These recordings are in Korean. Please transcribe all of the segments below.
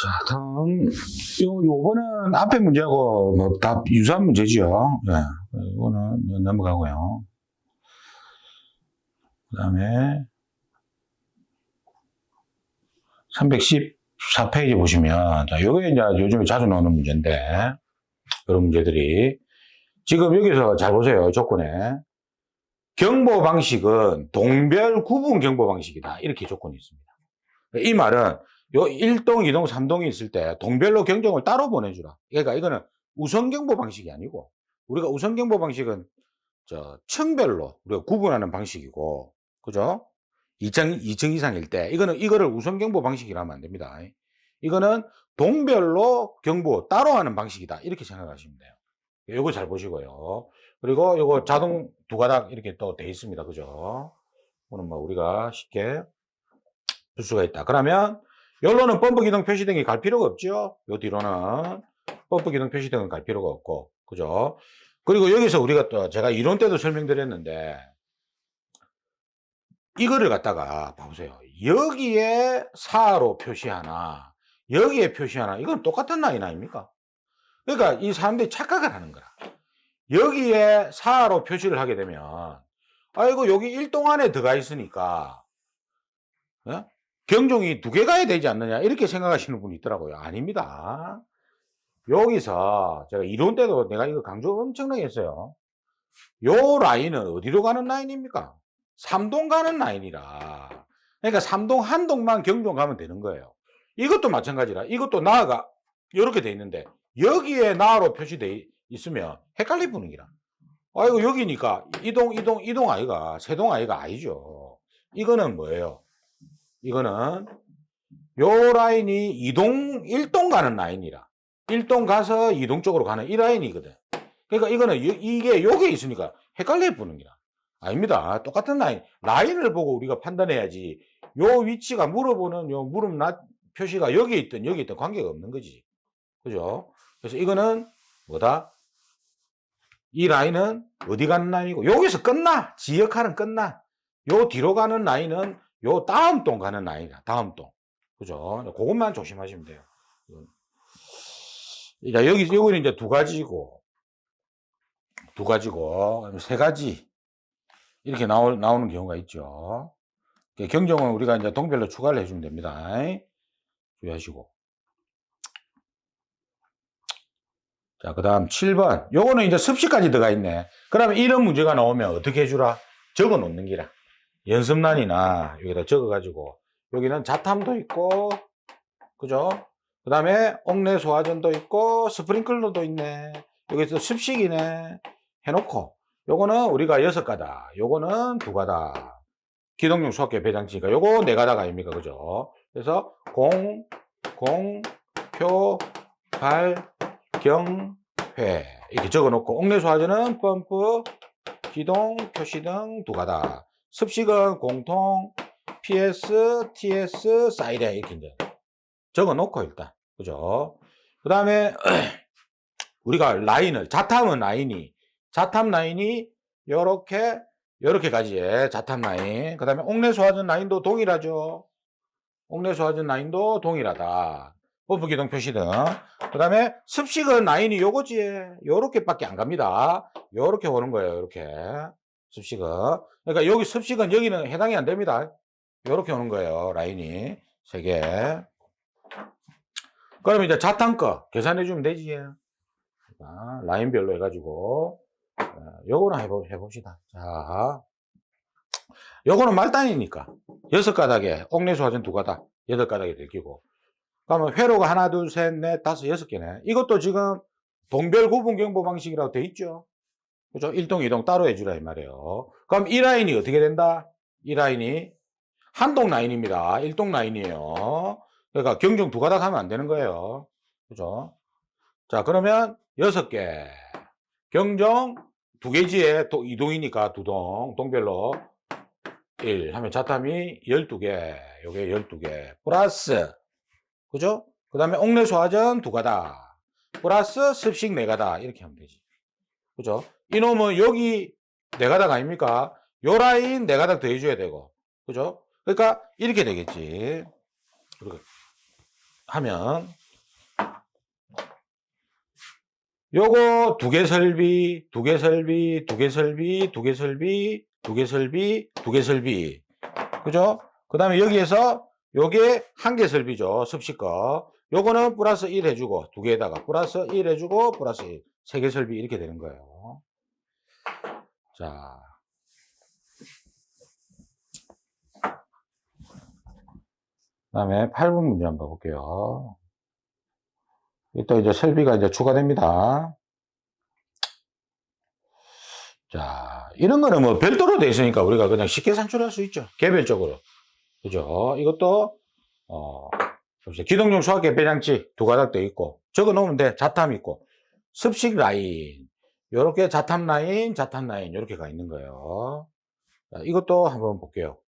자, 다음. 요, 요거는 앞에 문제하고 뭐 다 유사한 문제죠. 예. 이거는 넘어가고요. 그 다음에 314페이지 보시면, 자, 요게 이제 요즘에 자주 나오는 문제인데, 이런 문제들이. 지금 여기서 잘 보세요. 조건에. 경보 방식은 동별 구분 경보 방식이다. 이렇게 조건이 있습니다. 이 말은 요 1동, 2동, 3동이 있을 때 동별로 경정을 따로 보내주라. 그러니까 이거는 우선 경보 방식이 아니고 우리가 우선 경보 방식은 저 층별로 우리가 구분하는 방식이고 그죠? 2층, 2층 이상일 때 이거는 이거를 우선 경보 방식이라 하면 안 됩니다. 이거는 동별로 경보 따로 하는 방식이다. 이렇게 생각하시면 돼요. 요거 잘 보시고요. 그리고 요거 자동 두 가닥 이렇게 또 돼 있습니다. 그죠? 오늘 뭐 우리가 쉽게 풀 수가 있다. 그러면 여기로는 펌프 기둥 표시등이 갈 필요가 없죠. 요 뒤로는 펌프 기둥 표시등은 갈 필요가 없고. 그죠? 그리고 여기서 우리가 또 제가 이론 때도 설명드렸는데 이거를 갖다가 봐보세요. 여기에 4로 표시하나 여기에 표시하나 이건 똑같은 라인 아닙니까? 그러니까 이 사람들이 착각을 하는 거라. 여기에 4로 표시를 하게 되면 아이고 여기 1동 안에 들어가 있으니까 어? 경종이 두 개 가야 되지 않느냐 이렇게 생각하시는 분이 있더라고요. 아닙니다. 여기서 제가 이론 때도 내가 이거 강조 엄청나게 했어요. 요 라인은 어디로 가는 라인입니까? 3동 가는 라인이라. 그러니까 3동 한 동만 경종 가면 되는 거예요. 이것도 마찬가지라. 이것도 나가 이렇게 돼 있는데 여기에 나로 표시돼 있으면 헷갈릴 분위기라. 아이고 여기니까 이동 이동 이동 아이가 세동 아이가 아니죠. 이거는 뭐예요? 이거는 요 라인이 이동 1동 가는 라인이라. 1동 가서 2동 쪽으로 가는 이 라인이거든. 그러니까 이거는 이- 이게 여기에 있으니까 헷갈려 보는 기라. 아닙니다. 똑같은 라인. 라인을 보고 우리가 판단해야지. 요 위치가 물어보는 요 물음 나 표시가 여기에 있든 여기 있든 관계가 없는 거지. 그죠? 그래서 이거는 뭐다? 이 라인은 어디 가는 라인이고 여기서 끝나. 지 역할은 끝나. 요 뒤로 가는 라인은 요 다음 동 가는 라인이야. 다음 동. 그죠? 그것만 조심하시면 돼요. 자, 여기, 여기는 이제 두 가지고, 두 가지고, 세 가지. 이렇게 나오, 나오는 경우가 있죠. 경정은 우리가 이제 동별로 추가를 해주면 됩니다. 주의하시고. 자, 그 다음 7번. 요거는 이제 습시까지 들어가 있네. 그러면 이런 문제가 나오면 어떻게 해주라? 적어 놓는 기라. 연습란이나 여기다 적어가지고. 여기는 자탐도 있고, 그죠? 그 다음에 옥내 소화전도 있고, 스프링클러도 있네. 여기서 습식이네. 해놓고. 요거는 우리가 여섯 가다. 요거는 두 가다. 기동용 수학계 배장치니까 요거 네 가다가 아닙니까? 그죠? 그래서 공, 공, 표, 발, 경, 회. 이렇게 적어 놓고, 옥내 소화전은 펌프, 기동, 표시 등 두 가다. 습식은 공통, PS, TS, 사이렌 이렇게 이제 적어 놓고 일단. 그죠? 그 다음에 우리가 라인을, 자탐은 라인이, 자탐 라인이 요렇게, 요렇게 가지에 자탐 라인. 그 다음에 옥내 소화전 라인도 동일하죠. 옥내 소화전 라인도 동일하다. 펌프 기동 표시 등. 그 다음에 습식은 라인이 요거지. 요렇게 밖에 안 갑니다. 요렇게 오는 거예요. 요렇게. 습식은. 그러니까 여기 습식은 여기는 해당이 안 됩니다. 요렇게 오는 거예요. 라인이. 세 개. 그럼 이제 자탄 거 계산해 주면 되지. 자, 라인별로 해가지고. 어, 요거는 해보, 해봅시다. 자. 요거는 말단이니까. 여섯 가닥에 옥내수 화전 두 가닥. 여덟 가닥이 들키고. 그러면 회로가 하나, 둘, 셋, 넷, 다섯, 여섯 개네. 이것도 지금 동별 구분 경보 방식이라고 돼 있죠. 그죠? 1동, 2동 따로 해주라, 이 말이에요. 그럼 이 라인이 어떻게 된다? 이 라인이 한동 라인입니다. 1동 라인이에요. 그러니까 경정 두 가닥 하면 안 되는 거예요. 그죠? 자, 그러면 여섯 개. 경정 두 개지에 또 이동이니까 두 동, 동별로 1 하면 자탐이 12개, 요게 12개. 플러스, 그죠? 그 다음에 옥내 소화전 두 가닥. 플러스 습식 네 가닥. 이렇게 하면 되지. 그죠? 이놈은 여기 네 가닥 아닙니까? 요 라인 네 가닥 더 해줘야 되고. 그죠? 그러니까 이렇게 되겠지. 그리고 하면 요거 두 개 설비, 두 개 설비, 두 개 설비, 두 개 설비, 두 개 설비, 두 개 설비. 그죠? 그 다음에 여기에서 요게 한 개 설비죠. 습식 거. 요거는 플러스 1 해주고, 두 개에다가 플러스 1 해주고, 플러스 1. 세 개 설비 이렇게 되는 거예요. 자. 그 다음에 8번 문제 한번 볼게요. 또 이제 설비가 이제 추가됩니다. 자, 이런 거는 뭐 별도로 돼 있으니까 우리가 그냥 쉽게 산출할 수 있죠. 개별적으로. 그죠? 이것도, 어. 기동용 수학계 배장치 두 가닥 돼 있고, 적어 놓으면 돼. 자탐 있고, 습식 라인. 요렇게 자탐 라인, 자탐 라인, 요렇게 가 있는 거예요. 자, 이것도 한번 볼게요.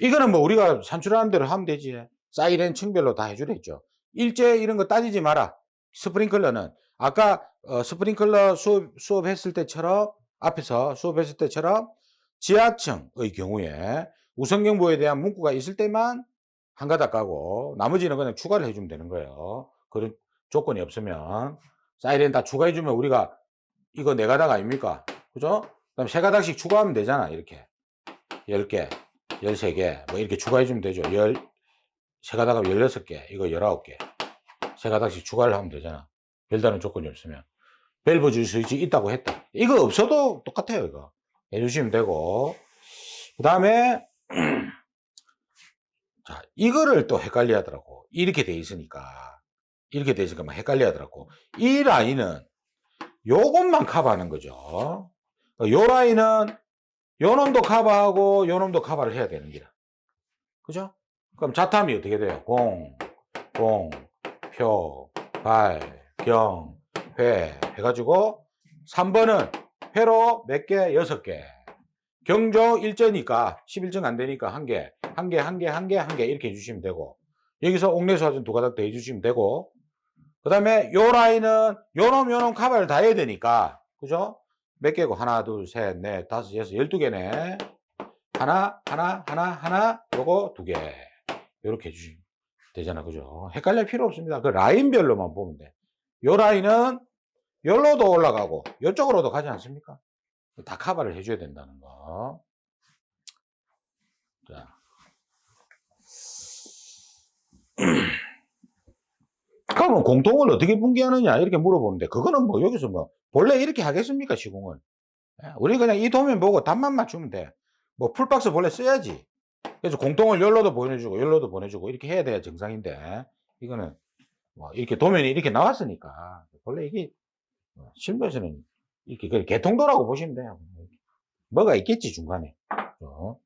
이거는 뭐 우리가 산출하는 대로 하면 되지. 사이렌 층별로 다 해주랬죠. 일제 이런 거 따지지 마라. 스프링클러는 아까 어, 스프링클러 수업, 수업했을 때처럼 앞에서 수업했을 때처럼 지하층의 경우에 우선경보에 대한 문구가 있을 때만 한 가닥 까고 나머지는 그냥 추가를 해주면 되는 거예요. 그런 조건이 없으면 사이렌 다 추가해주면 우리가 이거 네 가닥 아닙니까? 그죠? 그럼 세 가닥씩 추가하면 되잖아. 이렇게 10개, 13개 뭐 이렇게 추가해주면 되죠. 열, 세 가닥 하면 16개, 이거 19개. 세 가닥씩 추가를 하면 되잖아. 별다른 조건이 없으면. 밸브 줄수 있다고 했다. 이거 없어도 똑같아요, 이거. 해주시면 되고. 그 다음에, 자, 이거를 또 헷갈려 하더라고. 이렇게 돼 있으니까. 이렇게 돼 있으니까 막 헷갈려 하더라고. 이 라인은 요것만 커버하는 거죠. 요 라인은 요 놈도 커버하고 요 놈도 커버를 해야 되는 기라. 그죠? 그럼 자탐이 어떻게 돼요? 공, 공, 표, 발, 경, 회 해가지고 3번은 회로 몇 개? 6개. 경조 일제니까 11정 안 되니까 한 개, 한 개, 한 개, 한 개, 한 개 이렇게 해주시면 되고 여기서 옥내수화전 두 가닥 더 해주시면 되고 그 다음에 요 라인은 요놈 요놈 카바를 다 해야 되니까 그죠? 몇 개고 하나 둘셋넷 다섯 여섯 열두 개네 하나 하나 하나 하나 요거 두개 요렇게 해주시면 되잖아 그죠? 헷갈릴 필요 없습니다 그 라인별로만 보면 돼요 라인은 열로도 올라가고 요쪽으로도 가지 않습니까? 다 카바를 해줘야 된다는 거. 자. 그러면 공통을 어떻게 분기하느냐 이렇게 물어보는데 그거는 뭐 여기서 뭐 본래 이렇게 하겠습니까 시공을 예, 우리 그냥 이 도면 보고 답만 맞추면 돼뭐 풀박스 본래 써야지 그래서 공통을 열로도 보내주고 열로도 보내주고 이렇게 해야 돼야 정상인데 이거는 뭐 이렇게 도면이 이렇게 나왔으니까 원래 이게 실무에서는 이렇게 그냥 개통도라고 보시면 돼요. 뭐가 있겠지 중간에. 어.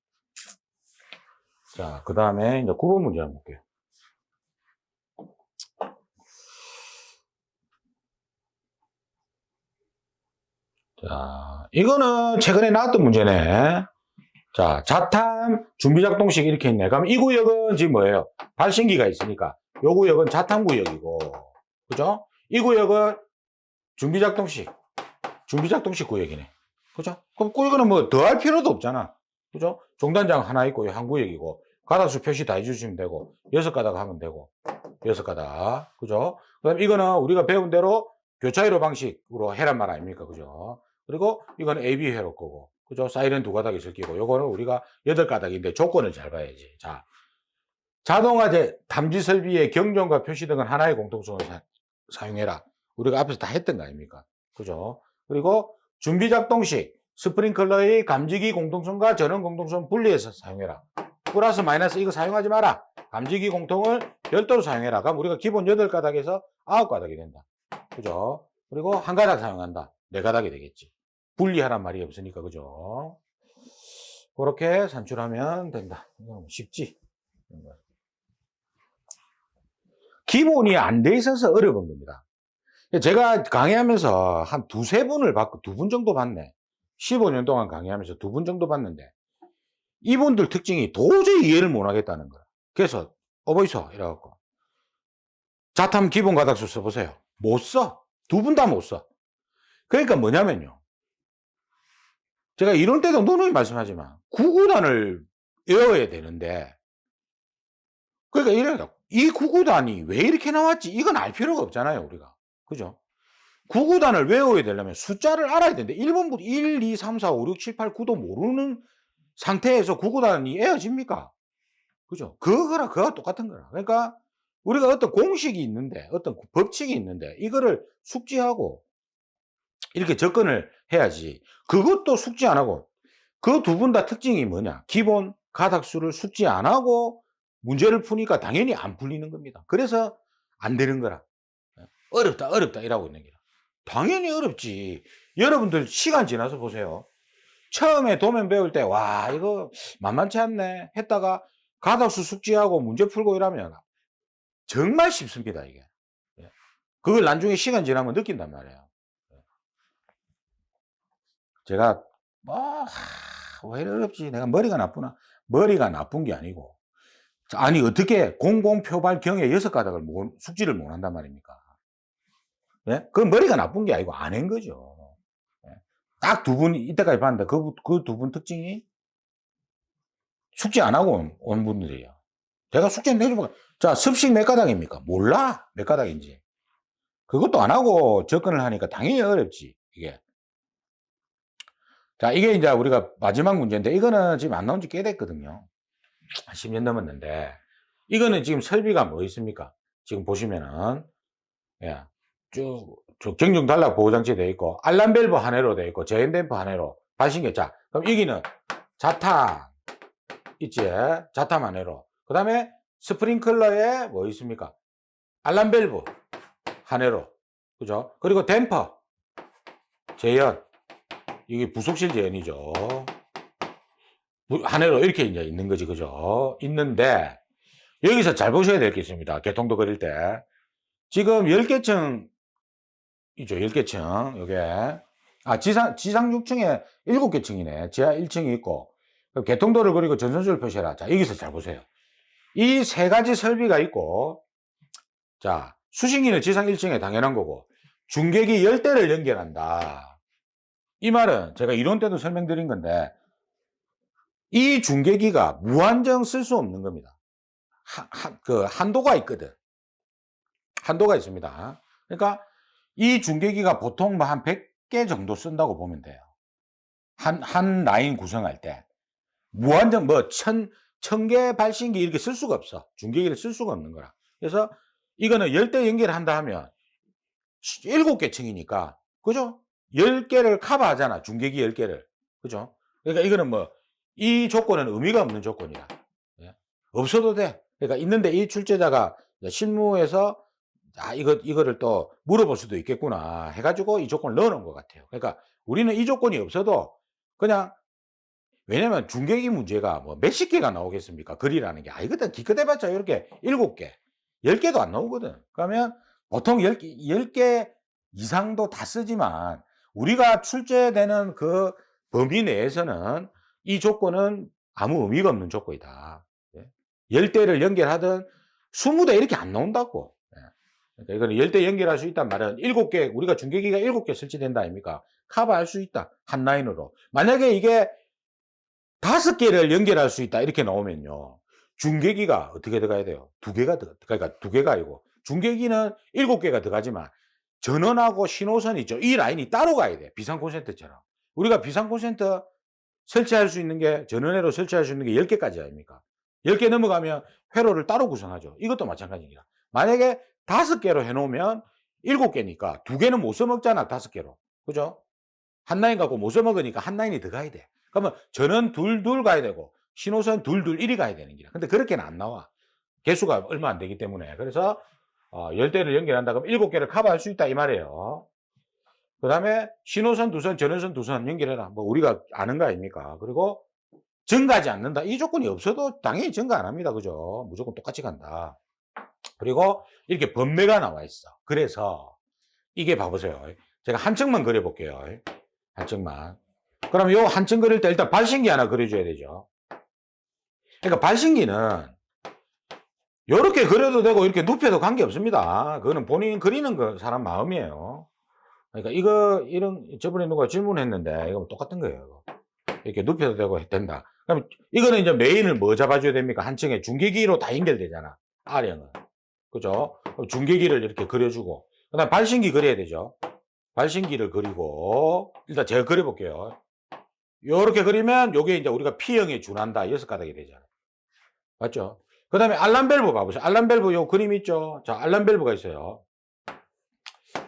자, 그 다음에 이제 9번 문제 한번 볼게요. 자, 이거는 최근에 나왔던 문제네. 자, 자탐 준비작동식 이렇게 있네. 그럼 이 구역은 지금 뭐예요? 발신기가 있으니까. 요 구역은 자탐 구역이고, 그죠? 이 구역은 준비작동식, 준비작동식 구역이네. 그죠? 그럼 구역은 뭐 더할 필요도 없잖아. 그죠? 종단장 하나 있고 한 구역이고, 가닥수 표시 다 해주시면 되고, 여섯 가닥 하면 되고, 여섯 가닥. 그죠? 그 다음 이거는 우리가 배운 대로 교차회로 방식으로 해란 말 아닙니까? 그죠? 그리고 이거는 AB 회로 거고, 그죠? 사이렌 두 가닥이 거고, 요거는 우리가 여덟 가닥인데 조건을 잘 봐야지. 자. 자동화제 담지 설비의 경종과 표시 등은 하나의 공통성을 사, 사용해라. 우리가 앞에서 다 했던 거 아닙니까? 그죠? 그리고 준비 작동식 스프링클러의 감지기 공통성과 전원 공통성 분리해서 사용해라. 플러스 마이너스 이거 사용하지 마라. 감지기 공통을 별도로 사용해라. 그럼 우리가 기본 8가닥에서 9가닥이 된다. 그죠? 그리고 한 가닥 사용한다. 네 가닥이 되겠지. 분리하란 말이 없으니까 그죠? 그렇게 산출하면 된다. 이거 쉽지? 기본이 안 돼 있어서 어려운 겁니다. 제가 강의하면서 한 두세 분을 받고 두 분 정도 봤네. 15년 동안 강의하면서 두 분 정도 봤는데 이분들 특징이 도저히 이해를 못 하겠다는 거야. 그래서 어버이서 이래갖고 자탐 기본 가닥수 써보세요. 못 써. 두 분 다 못 써. 그러니까 뭐냐면요. 제가 이럴 때도 누누이 말씀하지만 구구단을 외워야 되는데 그러니까 이래요. 이 구구단이 왜 이렇게 나왔지? 이건 알 필요가 없잖아요, 우리가. 그죠? 구구단을 외워야 되려면 숫자를 알아야 되는데 1번부터 1, 2, 3, 4, 5, 6, 7, 8, 9도 모르는 상태에서 구구단이 에어집니까? 그죠? 그거랑 그거가 똑같은 거라. 그러니까 우리가 어떤 공식이 있는데, 어떤 법칙이 있는데, 이거를 숙지하고 이렇게 접근을 해야지. 그것도 숙지 안 하고, 그 두 분 다 특징이 뭐냐? 기본 가닥수를 숙지 안 하고 문제를 푸니까 당연히 안 풀리는 겁니다. 그래서 안 되는 거라. 어렵다, 어렵다, 이라고 있는 게라. 당연히 어렵지. 여러분들 시간 지나서 보세요. 처음에 도면 배울 때, 와, 이거 만만치 않네. 했다가 가닥수 숙지하고 문제 풀고 이러면 정말 쉽습니다, 이게. 예. 그걸 나중에 시간 지나면 느낀단 말이에요. 예. 제가, 뭐, 하, 왜 어렵지? 내가 머리가 나쁘나? 머리가 나쁜 게 아니고. 자, 아니, 어떻게 공공표발 경에 여섯 가닥을 못- 숙지를 못 한단 말입니까? 예? 그 머리가 나쁜 게 아니고 안 한 거죠. 딱두 분, 이때까지 봤는데 그, 그 두 분 특징이 숙지 안 하고 온, 온 분들이에요. 제가 숙제 내줘봐. 자, 습식 몇 가닥입니까? 몰라. 몇 가닥인지. 그것도 안 하고 접근을 하니까 당연히 어렵지, 이게. 자, 이게 이제 우리가 마지막 문제인데, 이거는 지금 안 나온 지 꽤 됐거든요. 한 10년 넘었는데, 이거는 지금 설비가 뭐 있습니까? 지금 보시면은, 예, 쭉, 쭉 경중 단락 보호장치 되어 있고, 알람 밸브 하나로 되어 있고, 제인댐프 하나로, 발신기. 자, 그럼 여기는 자탄, 있지? 자탄 하나로. 그 다음에 스프링클러에 뭐 있습니까? 알람 밸브 하나로. 그죠? 그리고 댐퍼, 제연. 이게 부속실. 부- 하나로 이렇게 이제 있는 거지, 그죠? 있는데, 여기서 잘 보셔야 될 게 있습니다. 개통도 그릴 때. 지금 10개층, 이죠, 10개층, 요게. 아, 지상, 지상 6층에 7개 층이네. 지하 1층이 있고, 그 개통도를 그리고 전선수를 표시해라. 자, 여기서 잘 보세요. 이 세 가지 설비가 있고, 자, 수신기는 지상 1층에 당연한 거고, 중계기 10대를 연결한다. 이 말은 제가 이론 때도 설명드린 건데, 이 중계기가 무한정 쓸 수 없는 겁니다. 한, 한, 그, 한도가 있거든. 한도가 있습니다. 그러니까 이 중계기가 보통 뭐 한 100개 정도 쓴다고 보면 돼요. 한, 한 라인 구성할 때. 무한정 뭐 천, 천개 발신기 이렇게 쓸 수가 없어. 중계기를 쓸 수가 없는 거라. 그래서 이거는 열대 연결한다 하면 일곱 개 층이니까, 그죠? 열 개를 커버하잖아. 중계기 열 개를. 그죠? 그러니까 이거는 뭐, 이 조건은 의미가 없는 조건이다. 예. 없어도 돼. 그러니까 있는데 이 출제자가 실무에서 아, 이거, 이거를 또 물어볼 수도 있겠구나 해가지고 이 조건을 넣어 놓은 것 같아요. 그러니까 우리는 이 조건이 없어도 그냥 왜냐면 중계기 문제가 뭐 몇십 개가 나오겠습니까? 글이라는 게. 아, 이거든 기껏 해봤자 이렇게 일곱 개, 열 개도 안 나오거든. 그러면 보통 열 개 이상도 다 쓰지만 우리가 출제되는 그 범위 내에서는 이 조건은 아무 의미가 없는 조건이다. 예. 열 대를 연결하든 스무 대 이렇게 안 나온다고. 예. 그러니까 이거는 열대 연결할 수 있단 말은 일곱 개, 우리가 중계기가 일곱 개 설치된다 아닙니까? 커버할 수 있다. 한 라인으로. 만약에 이게 다섯 개를 연결할 수 있다. 이렇게 나오면요. 중계기가 어떻게 들어가야 돼요? 두 개가 들어, 그러니까 두 개가 아니고. 중계기는 일곱 개가 들어가지만 전원하고 신호선이 있죠. 이 라인이 따로 가야 돼. 비상 콘센트처럼. 우리가 비상 콘센트 설치할 수 있는 게, 전원회로 설치할 수 있는 게 10개까지 아닙니까? 10개 넘어가면 회로를 따로 구성하죠. 이것도 마찬가지입니다. 만약에 다섯 개로 해놓으면 일곱 개니까 두 개는 못 써먹잖아. 다섯 개로. 그죠? 한 라인 갖고 못 써먹으니까 한 라인이 더 가야 돼. 그러면 전원 둘 둘 가야 되고 신호선 둘둘 일이 가야 되는 기라. 근데 그렇게는 안 나와. 개수가 얼마 안 되기 때문에. 그래서 어, 10대를 연결한다 그러면 7개를 커버할 수 있다 이 말이에요. 그 다음에 신호선 두선, 전원선 두선 연결해라. 뭐 우리가 아는 거 아닙니까? 그리고 증가하지 않는다. 이 조건이 없어도 당연히 증가 안 합니다. 그죠? 무조건 똑같이 간다. 그리고 이렇게 범매가 나와 있어. 그래서 이게 봐보세요. 제가 한 층만 그려볼게요. 한 층만. 그럼 요 한 층 그릴 때 일단 발신기 하나 그려줘야 되죠. 그러니까 발신기는 요렇게 그려도 되고 이렇게 눕혀도 관계 없습니다. 그거는 본인 그리는 거 사람 마음이에요. 그러니까 이거 이런 저번에 누가 질문했는데 이거 똑같은 거예요. 이렇게 눕혀도 되고 된다. 그럼 이거는 이제 메인을 뭐 잡아줘야 됩니까? 한 층에 중계기로 다 연결되잖아. R형은. 그죠? 중계기를 이렇게 그려주고, 그 다음 발신기 그려야 되죠. 발신기를 그리고, 일단 제가 그려볼게요. 요렇게 그리면 요게 이제 우리가 P형에 준한다. 여섯 가닥이 되잖아요. 맞죠? 그 다음에 알람밸브 봐보세요. 알람밸브 요 그림 있죠? 자, 알람밸브가 있어요.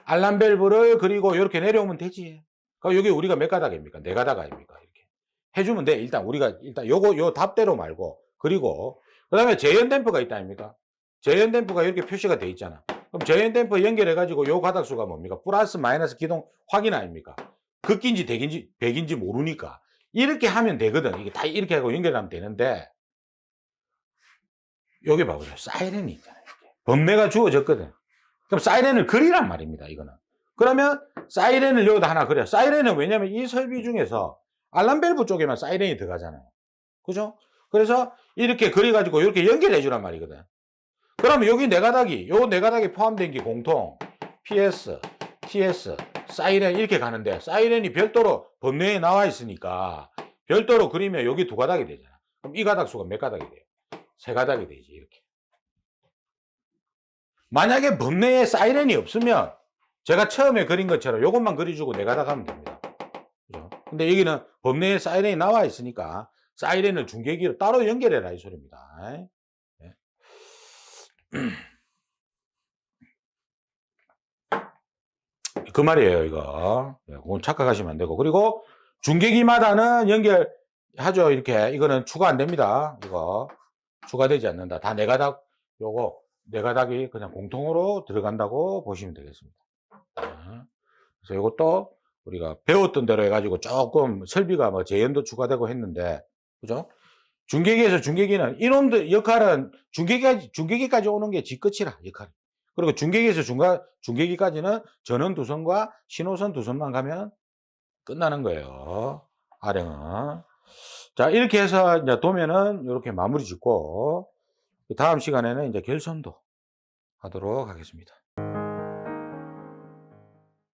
알람밸브를 그리고 이렇게 내려오면 되지. 그럼 여기 우리가 몇 가닥입니까? 네 가닥 아닙니까? 이렇게. 해주면 돼. 일단 우리가, 일단 요거, 요 답대로 말고. 그리고, 그 다음에 재현 댐프가 있다 아닙니까? 재현 댐프가 이렇게 표시가 돼 있잖아. 그럼 재현 댐프 연결해가지고 요 가닥수가 뭡니까? 플러스 마이너스 기동 확인 아닙니까? 극인지 대긴지, 백인지 모르니까. 이렇게 하면 되거든. 이게 다 이렇게 하고 연결하면 되는데, 여기 봐보세요. 사이렌이 있잖아요. 범례가 주어졌거든. 그럼 사이렌을 그리란 말입니다. 이거는. 그러면 사이렌을 여기다 하나 그려. 사이렌은 왜냐면 이 설비 중에서 알람밸브 쪽에만 사이렌이 들어가잖아요. 그죠? 그래서 이렇게 그려가지고 이렇게 연결해 주란 말이거든. 그러면 여기 네 가닥이, 요 네 가닥이 포함된 게 공통, PS, TS, 사이렌 이렇게 가는데 사이렌이 별도로 범례에 나와 있으니까 별도로 그리면 여기 두 가닥이 되잖아. 그럼 이 가닥 수가 몇 가닥이 돼요? 세 가닥이 되지, 이렇게. 만약에 범례에 사이렌이 없으면 제가 처음에 그린 것처럼 요것만 그려주고 네 가닥 하면 됩니다. 근데 여기는 범례에 사이렌이 나와 있으니까 사이렌을 중계기로 따로 연결해라 이 소리입니다. 예. 그 말이에요, 이거. 예, 그건 착각하시면 안 되고. 그리고 중계기마다는 연결하죠, 이렇게. 이거는 추가 안 됩니다. 이거. 추가되지 않는다. 다 네 가닥, 요거, 네 가닥이 그냥 공통으로 들어간다고 보시면 되겠습니다. 아, 그래서 이것도 우리가 배웠던 대로 해가지고 조금 설비가 뭐 재현도 추가되고 했는데, 그죠? 중계기에서 중계기는 이놈들 역할은 중계기까지, 중계기까지 오는 게 지 끝이라, 역할. 그리고 중계기에서 중간, 중계기까지는 전원 두 선과 신호선 두 선만 가면 끝나는 거예요. 아령은. 자, 이렇게 해서 이제 도면은 이렇게 마무리 짓고, 다음 시간에는 이제 결선도 하도록 하겠습니다.